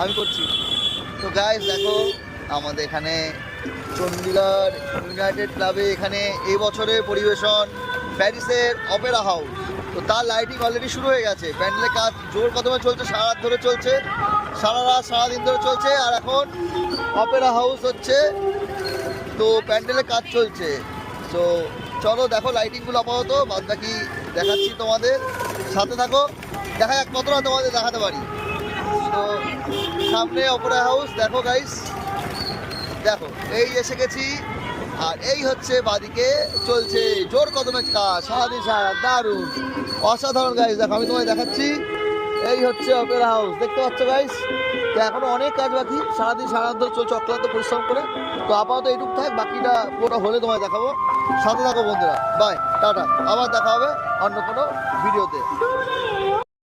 আমি করছি। তো গাইজ দেখো, আমাদের এখানে চণ্ডীগড় ইউনাইটেড ক্লাবে এখানে এই বছরের পরিবেশন প্যারিসের অপেরা হাউস। তো তার লাইটিং অলরেডি শুরু হয়ে গেছে। প্যান্ডেলের কাজ জোর কদমে চলছে সারা রাত ধরে চলছে সারা রাত সারাদিন ধরে চলছে। আর এখন অপেরা হাউস হচ্ছে, তো প্যান্ডেলের কাজ চলছে। তো চলো, দেখো লাইটিংগুলো আপাতত বাদ বাকি দেখাচ্ছি তোমাদের। সাথে থাকো, দেখা যাক কতটা তোমাদের দেখাতে পারি। তো, সামনে অপরা হাউস, দেখো গাইস দেখো, এই এসে গেছি। আর এই হচ্ছে বাদিকে চলছে জোর কদমের কাজ, সারাদিন সারা দারুণ। অসাধারণ গাইস দেখো, আমি তোমায় দেখাচ্ছি। এই হচ্ছে অপেরা হাউস। দেখতে পাচ্ছ গাইস তো এখনও অনেক কাজ বাকি। সারাদিন সারা রাত ধরে চলছে অক্লান্ত পরিশ্রম করে। তো আপাতত এইটুকু থাক, বাকিটা পুরোটা হলে তোমায় দেখাবো। সাথে থাকো বন্ধুরা। Bye tata. আবার দেখা হবে অন্য কোনো ভিডিওতে